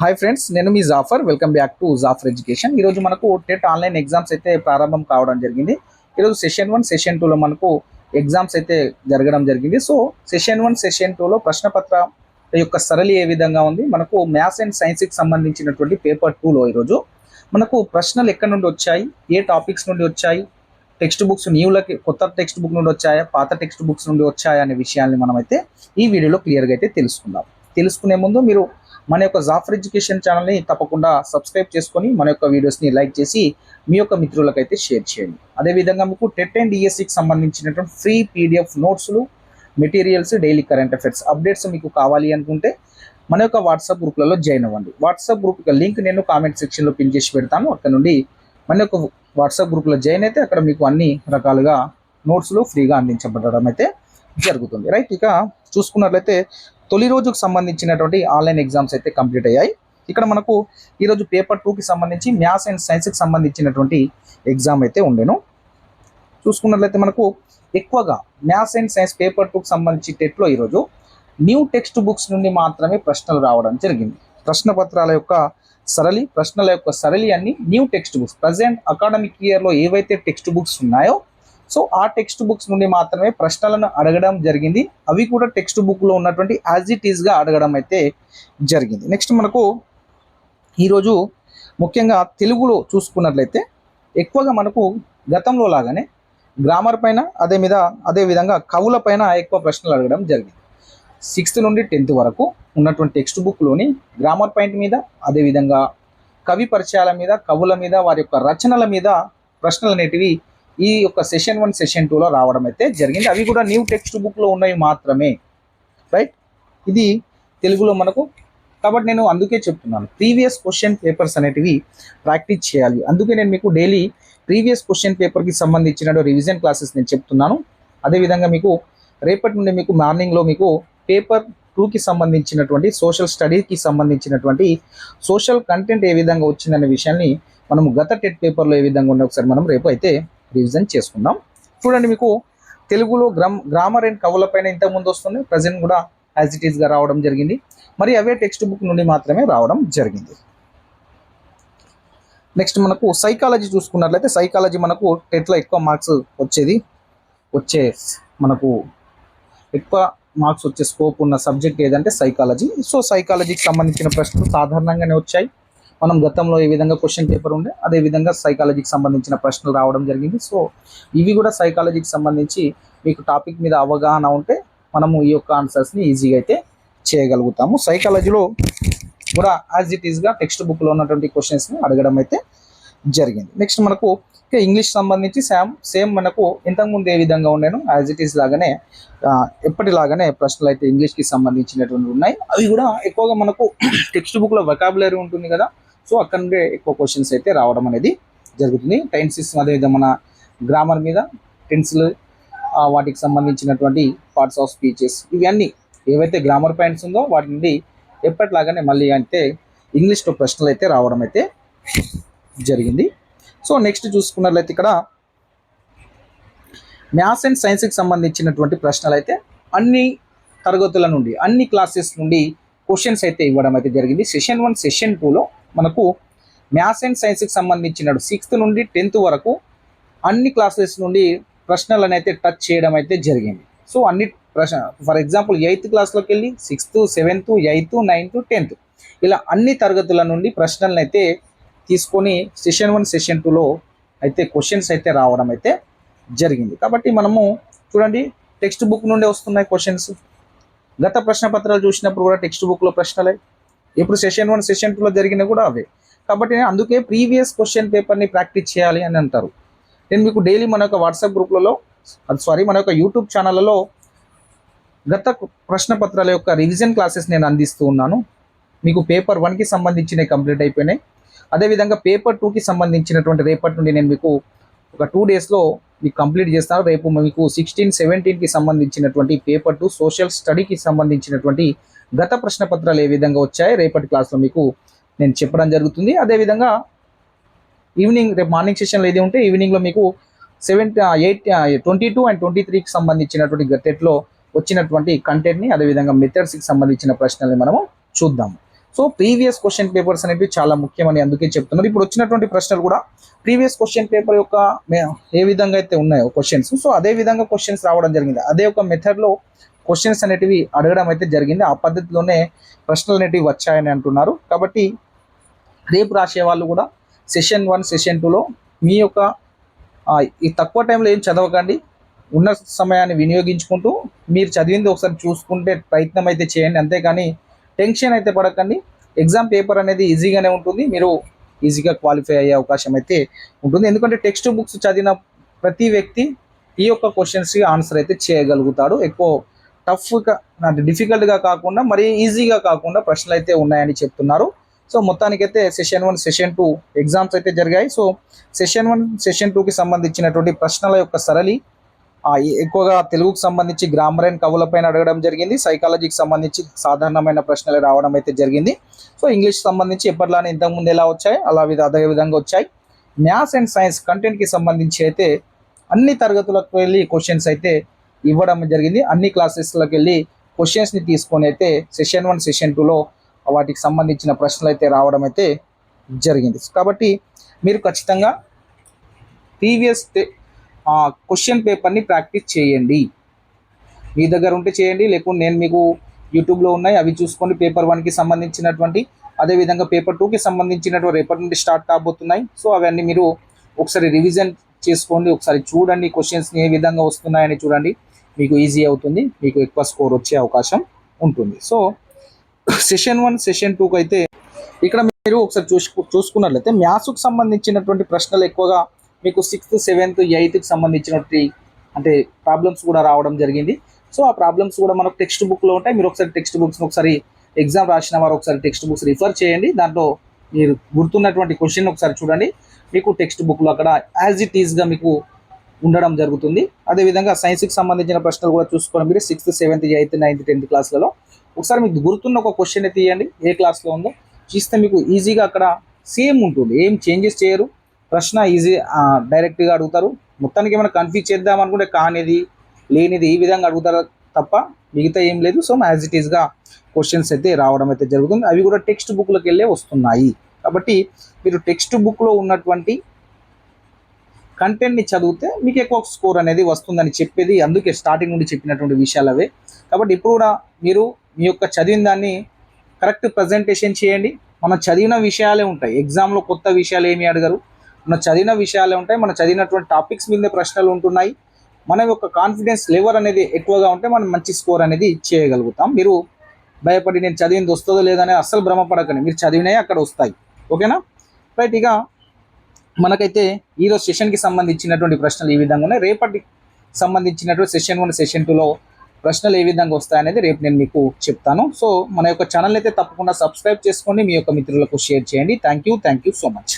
Hi friends నేను మీ Jafar welcome back to Jafar education ఈరోజు మనకు టెట్ ఆన్లైన్ ఎగ్జామ్స్ అయితే ప్రారంభం కావడం జరిగింది. ఈరోజు సెషన్ వన్ సెషన్ టూలో మనకు ఎగ్జామ్స్ అయితే జరగడం జరిగింది. సో సెషన్ వన్ సెషన్ టూలో ప్రశ్నపత్ర యొక్క సరళి ఏ విధంగా ఉంది? మనకు మ్యాథ్స్ అండ్ సైన్స్కి సంబంధించినటువంటి పేపర్ టూలో ఈరోజు మనకు ప్రశ్నలు ఎక్కడి నుండి వచ్చాయి? ఏ టాపిక్స్ నుండి వచ్చాయి? టెక్స్ట్ బుక్స్ న్యూలకి కొత్త టెక్స్ట్ బుక్ నుండి వచ్చాయా? పాత టెక్స్ట్ బుక్స్ నుండి వచ్చాయా? అనే విషయాన్ని మనమైతే ఈ వీడియోలో క్లియర్గా అయితే తెలుసుకుందాం. తెలుసుకునే ముందు మీరు మన యొక్క జాఫర్ ఎడ్యుకేషన్ ఛానల్ని తప్పకుండా సబ్స్క్రైబ్ చేసుకొని మన యొక్క వీడియోస్ని లైక్ చేసి మీ యొక్క మిత్రులకైతే షేర్ చేయండి. అదేవిధంగా మీకు టెట్ అండ్ ఈఎస్సికి సంబంధించినటువంటి ఫ్రీ పీడిఎఫ్ నోట్స్లు materials daily current affairs updates మీకు కావాలి అనుకుంటే మన యొక్క వాట్సాప్ గ్రూప్లలో జాయిన్ అవ్వండి. వాట్సాప్ గ్రూప్ యొక్క లింక్ నేను కామెంట్ సెక్షన్లో పిన్ చేసి పెడతాను. అక్కడ నుండి మన యొక్క వాట్సాప్ గ్రూప్లో జాయిన్ అయితే అక్కడ మీకు అన్ని రకాలుగా నోట్స్లు ఫ్రీగా అందించబడడం అయితే జరుగుతుంది. రైట్ ఇక చూసుకున్నట్లయితే తొలి రోజుకు సంబంధించినటువంటి ఆన్లైన్ ఎగ్జామ్స్ అయితే కంప్లీట్ అయ్యాయి. ఇక్కడ మనకు ఈరోజు పేపర్ టూకి సంబంధించి మ్యాథ్స్ అండ్ సైన్స్కి సంబంధించినటువంటి ఎగ్జామ్ అయితే ఉండేను. చూసుకున్నట్లయితే మనకు ఎక్కువగా మ్యాథ్స్ అండ్ సైన్స్ పేపర్ టూకి సంబంధించి టెట్లో ఈరోజు న్యూ టెక్స్ట్ బుక్స్ నుండి మాత్రమే ప్రశ్నలు రావడం జరిగింది. ప్రశ్న పత్రాల యొక్క సరళి ప్రశ్నల యొక్క సరళి అన్ని new textbooks. Present academic ఇయర్లో ఏవైతే టెక్స్ట్ బుక్స్ ఉన్నాయో సో ఆ టెక్స్ట్ బుక్స్ నుండి మాత్రమే ప్రశ్నలను అడగడం జరిగింది. అవి కూడా టెక్స్ట్ బుక్లో ఉన్నటువంటి యాజ్ ఇట్ ఈస్గా అడగడం అయితే జరిగింది. నెక్స్ట్ మనకు ఈరోజు ముఖ్యంగా తెలుగులో చూసుకున్నట్లయితే ఎక్కువగా మనకు గతంలో లాగానే గ్రామర్ పైన అదే మీద అదే విధంగా కవుల పైన ఎక్కువ ప్రశ్నలు అడగడం జరిగింది. సిక్స్త్ నుండి టెన్త్ వరకు ఉన్నటువంటి టెక్స్ట్ బుక్లోని గ్రామర్ పాయింట్ మీద అదేవిధంగా కవి పరిచయాల మీద కవుల మీద వారి యొక్క రచనల మీద ప్రశ్నలు అనేటివి ఈ యొక్క సెషన్ వన్ సెషన్ టూలో రావడం అయితే జరిగింది. అవి కూడా న్యూ టెక్స్ట్ బుక్లో ఉన్నవి మాత్రమే. రైట్ ఇది తెలుగులో మనకు కాబట్టి నేను అందుకే చెప్తున్నాను. ప్రీవియస్ క్వశ్చన్ పేపర్స్ అనేటివి ప్రాక్టీస్ చేయాలి. అందుకే నేను మీకు డైలీ ప్రీవియస్ క్వశ్చన్ పేపర్కి సంబంధించిన రివిజన్ క్లాసెస్ నేను చెప్తున్నాను. అదేవిధంగా మీకు రేపటి నుండి మీకు మార్నింగ్లో మీకు పేపర్ టూకి సంబంధించినటువంటి సోషల్ స్టడీకి సంబంధించినటువంటి సోషల్ కంటెంట్ ఏ విధంగా వచ్చిందనే విషయాన్ని మనం గత టెట్ పేపర్లో ఏ విధంగా ఉండే ఒకసారి మనం రేపు అయితే రివిజన్ చేసుకుందాం. చూడండి మీకు తెలుగులో గ్రామ్ గ్రామర్ అండ్ కవుల పైన ఇంతకుముందు వస్తుంది. ప్రజెంట్ కూడా యాజ్ ఇట్ ఈస్గా రావడం జరిగింది. మరి అవే టెక్స్ట్ బుక్ నుండి మాత్రమే రావడం జరిగింది. నెక్స్ట్ మనకు సైకాలజీ చూసుకున్నట్లయితే సైకాలజీ మనకు టెట్లో ఎక్కువ మార్క్స్ వచ్చేది వచ్చే మనకు ఎక్కువ మార్క్స్ వచ్చే స్కోప్ ఉన్న సబ్జెక్ట్ ఏదంటే సైకాలజీ సో సైకాలజీకి సంబంధించిన ప్రశ్నలు సాధారణంగానే వచ్చాయి. మనం గతంలో ఏ విధంగా క్వశ్చన్ పేపర్ ఉండే అదే విధంగా సైకాలజీకి సంబంధించిన ప్రశ్నలు రావడం జరిగింది. సో ఇవి కూడా సైకాలజీకి సంబంధించి మీకు టాపిక్ మీద అవగాహన ఉంటే మనము ఈ యొక్క ఆన్సర్స్ని ఈజీగా అయితే చేయగలుగుతాము. సైకాలజీలో కూడా యాజ్ ఇట్ ఈస్గా టెక్స్ట్ బుక్లో ఉన్నటువంటి క్వశ్చన్స్ని అడగడం అయితే జరిగింది. నెక్స్ట్ మనకు ఇంకా ఇంగ్లీష్ సంబంధించి సేమ్ సేమ్ మనకు ఇంతకుముందు ఏ విధంగా ఉండేను యాజ్ ఇట్ ఈస్ లాగానే ఎప్పటిలాగానే ప్రశ్నలు అయితే ఇంగ్లీష్కి సంబంధించినటువంటి ఉన్నాయి. అవి కూడా ఎక్కువగా మనకు టెక్స్ట్ బుక్లో వొకాబులరీ ఉంటుంది కదా సో అక్కడ నుండి ఎక్కువ క్వశ్చన్స్ అయితే రావడం అనేది జరుగుతుంది. టెన్సెస్ అదేవిధంగా మన గ్రామర్ మీద టెన్స్లు వాటికి సంబంధించినటువంటి పార్ట్స్ ఆఫ్ స్పీచెస్ ఇవన్నీ ఏవైతే గ్రామర్ పాయింట్స్ ఉందో వాటి నుండి ఎప్పటిలాగానే మళ్ళీ అంటే ఇంగ్లీష్లో ప్రశ్నలు అయితే రావడం అయితే జరిగింది. సో నెక్స్ట్ చూసుకున్నట్లయితే ఇక్కడ మ్యాథ్స్ అండ్ సైన్స్కి సంబంధించినటువంటి ప్రశ్నలు అయితే అన్ని తరగతుల నుండి అన్ని క్లాసెస్ నుండి క్వశ్చన్స్ అయితే ఇవ్వడం అయితే జరిగింది. సెషన్ వన్ సెషన్ టూలో మనకు మ్యాథ్స్ అండ్ సైన్స్కి సంబంధించిన సిక్స్త్ నుండి టెన్త్ వరకు అన్ని క్లాసెస్ నుండి ప్రశ్నలను అయితే టచ్ చేయడం అయితే జరిగింది. సో అన్ని ప్రశ్న ఫర్ ఎగ్జాంపుల్ ఎయిత్ క్లాస్లోకి వెళ్ళి sixth seventh eighth ninth tenth ఇలా అన్ని తరగతుల నుండి ప్రశ్నలను అయితే తీసుకొని సెషన్ వన్ సెషన్ టూలో అయితే క్వశ్చన్స్ అయితే రావడం అయితే జరిగింది. కాబట్టి మనము చూడండి టెక్స్ట్ బుక్ నుండే వస్తున్నాయి క్వశ్చన్స్. గత ప్రశ్న పత్రాలు చూసినప్పుడు కూడా టెక్స్ట్ బుక్లో ప్రశ్నలే. ఇప్పుడు సెషన్ వన్ సెషన్ టూలో జరిగిన కూడా అవే. కాబట్టి అందుకే ప్రీవియస్ క్వశ్చన్ పేపర్ని ప్రాక్టీస్ చేయాలి అని అంటారు. నేను మీకు డైలీ మన యొక్క వాట్సాప్ గ్రూప్లలో అది సారీ మన యొక్క యూట్యూబ్ ఛానళ్ళలో గత ప్రశ్న పత్రాల యొక్క రివిజన్ క్లాసెస్ నేను అందిస్తూ ఉన్నాను. మీకు పేపర్ వన్కి సంబంధించినవి కంప్లీట్ అయిపోయినాయి. అదేవిధంగా పేపర్ టూకి సంబంధించినటువంటి రేపటి నుండి నేను మీకు ఒక టూ డేస్లో మీకు కంప్లీట్ చేస్తారు రేపు మీకు సిక్స్టీన్ సెవెంటీన్కి సంబంధించినటువంటి పేపర్ టు సోషల్ స్టడీకి సంబంధించినటువంటి గత ప్రశ్న పత్రాలు ఏ విధంగా వచ్చాయో రేపటి క్లాస్లో మీకు నేను చెప్పడం జరుగుతుంది. అదేవిధంగా ఈవినింగ్ రేపు మార్నింగ్ సెషన్లో ఏది ఉంటే ఈవినింగ్లో మీకు seven eight twenty two and twenty త్రీకి సంబంధించినటువంటి గట్టెట్లో వచ్చినటువంటి కంటెంట్ని అదేవిధంగా మెథడ్స్కి సంబంధించిన ప్రశ్నల్ని మనము చూద్దాము. సో ప్రీవియస్ క్వశ్చన్ పేపర్స్ అనేవి చాలా ముఖ్యమని అందుకే చెప్తున్నారు. ఇప్పుడు వచ్చినటువంటి ప్రశ్నలు కూడా ప్రీవియస్ క్వశ్చన్ పేపర్ యొక్క ఏ విధంగా అయితే ఉన్నాయో క్వశ్చన్స్. సో అదే విధంగా క్వశ్చన్స్ రావడం జరిగింది. అదే ఒక మెథడ్లో క్వశ్చన్స్ అనేటివి అడగడం అయితే జరిగింది. ఆ పద్ధతిలోనే ప్రశ్నలు అనేటివి వచ్చాయని అంటున్నారు. కాబట్టి రేపు రాసే వాళ్ళు కూడా సెషన్ వన్ సెషన్ టూలో మీ యొక్క ఈ తక్కువ టైంలో ఏం చదవకండి. ఉన్న సమయాన్ని వినియోగించుకుంటూ మీరు చదివింది ఒకసారి చూసుకుంటే ప్రయత్నం అయితే చేయండి. అంతేకాని టెన్షన్ అయితే పడకండి. ఎగ్జామ్ పేపర్ అనేది ఈజీగానే ఉంటుంది. మీరు ఈజీగా క్వాలిఫై అయ్యే అవకాశం అయితే ఉంటుంది. ఎందుకంటే టెక్స్ట్ బుక్స్ చదివిన ప్రతి వ్యక్తి ఈ యొక్క క్వశ్చన్స్కి ఆన్సర్ అయితే చేయగలుగుతాడు. ఎక్కువ టఫ్గా అంటే డిఫికల్ట్గా కాకుండా మరీ ఈజీగా కాకుండా ప్రశ్నలు అయితే ఉన్నాయని చెప్తున్నారు. సో మొత్తానికైతే session one session two exams అయితే జరిగాయి. సో సెషన్ వన్ సెషన్ టూకి సంబంధించినటువంటి ప్రశ్నల యొక్క సరళి ఎక్కువగా తెలుగుకు సంబంధించి గ్రామర్ అండ్ కవులపైన అడగడం జరిగింది. సైకాలజీకి సంబంధించి సాధారణమైన ప్రశ్నలు రావడం అయితే జరిగింది. సో ఇంగ్లీష్ సంబంధించి ఎప్పటిలానే ఇంతకుముందు ఎలా వచ్చాయి? అలా విధ అదే విధంగా వచ్చాయి. మ్యాథ్స్ అండ్ సైన్స్ కంటెంట్కి సంబంధించి అయితే అన్ని తరగతులకు వెళ్ళి క్వశ్చన్స్ అయితే ఇవ్వడం జరిగింది. అన్ని క్లాసెస్లకు వెళ్ళి క్వశ్చన్స్ని తీసుకొని అయితే సెషన్ వన్ సెషన్ టూలో వాటికి సంబంధించిన ప్రశ్నలు అయితే రావడం అయితే జరిగింది. కాబట్టి మీరు ఖచ్చితంగా ప్రీవియస్ క్వశ్చన్ పేపర్ని ప్రాక్టీస్ చేయండి. మీ దగ్గర ఉంటే చేయండి లేకుంటే నేను మీకు యూట్యూబ్లో ఉన్నాయి అవి చూసుకోండి. పేపర్ వన్కి సంబంధించినటువంటి అదేవిధంగా పేపర్ టూకి సంబంధించినటువంటి రేపటి నుండి స్టార్ట్ కాబోతున్నాయి. సో అవన్నీ మీరు ఒకసారి రివిజన్ చేసుకోండి ఒకసారి చూడండి క్వశ్చన్స్ని ఏ విధంగా వస్తున్నాయని చూడండి. మీకు ఈజీ అవుతుంది మీకు ఎక్కువ స్కోర్ వచ్చే అవకాశం ఉంటుంది. సో సెషన్ వన్ సెషన్ టూకి అయితే ఇక్కడ మీరు ఒకసారి చూసుకు చూసుకున్నట్లయితే మ్యాథ్స్కు సంబంధించినటువంటి ప్రశ్నలు ఎక్కువగా మీకు సిక్స్త్ సెవెంత్ ఎయిత్కి సంబంధించినటువంటి అంటే ప్రాబ్లమ్స్ కూడా రావడం జరిగింది. సో ఆ ప్రాబ్లమ్స్ కూడా మనకు టెక్స్ట్ బుక్లో ఉంటాయి. మీరు ఒకసారి టెక్స్ట్ బుక్స్ ఒకసారి ఎగ్జామ్ రాసిన వారు ఒకసారి టెక్స్ట్ బుక్స్ రిఫర్ చేయండి. దాంట్లో మీరు గుర్తున్నటువంటి క్వశ్చన్ ఒకసారి చూడండి. మీకు టెక్స్ట్ బుక్లో అక్కడ యాజ్ ఇట్ ఈజ్గా మీకు ఉండడం జరుగుతుంది. అదేవిధంగా సైన్స్కి సంబంధించిన ప్రశ్నలు కూడా చూసుకోండి మీరు sixth seventh eighth ninth tenth క్లాస్లలో ఒకసారి మీకు గుర్తున్న ఒక క్వశ్చన్ తీయండి. ఏ క్లాస్లో ఉందో. చూస్తే మీకు ఈజీగా అక్కడ సేమ్ ఉంటుంది. ఏం చేంజెస్ చేయరు. ప్రశ్న ఈజీ డైరెక్ట్గా అడుగుతారు. మొత్తానికి ఏమైనా కన్ఫ్యూజ్ చేద్దాం అనుకుంటే కానిది లేనిది ఈ విధంగా అడుగుతారు తప్ప మిగతా ఏం లేదు. సో యాజ్ ఇట్ ఈస్గా క్వశ్చన్స్ అయితే రావడం అయితే జరుగుతుంది. అవి కూడా టెక్స్ట్ బుక్లోకి వెళ్ళే వస్తున్నాయి. కాబట్టి మీరు టెక్స్ట్ బుక్లో ఉన్నటువంటి కంటెంట్ని చదివితే మీకు ఎక్కువ స్కోర్ అనేది వస్తుందని చెప్పేది అందుకే స్టార్టింగ్ నుండి చెప్పినటువంటి విషయాలు అవే. కాబట్టి ఇప్పుడు కూడా మీరు మీ యొక్క చదివిన దాన్ని కరెక్ట్ ప్రజెంటేషన్ చేయండి. మనం చదివిన విషయాలే ఉంటాయి. ఎగ్జామ్లో కొత్త విషయాలు ఏమి అడగరు. మనం చదివిన విషయాలే ఉంటాయి మనం చదివినటువంటి టాపిక్స్ మీద ప్రశ్నలు ఉంటున్నాయి. మన యొక్క కాన్ఫిడెన్స్ లెవెల్ అనేది ఎక్కువగా ఉంటే మనం మంచి స్కోర్ అనేది చేయగలుగుతాం. మీరు భయపడి నేను చదివింది వస్తుందో లేదని అస్సలు భ్రమపడకండి. మీరు చదివినవి అక్కడ వస్తాయి. ఓకేనా రైట్ ఇక మనకైతే ఈరోజు సెషన్కి సంబంధించినటువంటి ప్రశ్నలు ఈ విధంగా ఉన్నాయి. రేపటి సంబంధించినటువంటి సెషన్ వన్ సెషన్ టూలో ప్రశ్నలు ఏ విధంగా వస్తాయనేది రేపు నేను మీకు చెప్తాను. సో మన యొక్క ఛానల్ అయితే తప్పకుండా సబ్స్క్రైబ్ చేసుకోండి. మీ యొక్క మిత్రులకు షేర్ చేయండి. Thank you thank you so much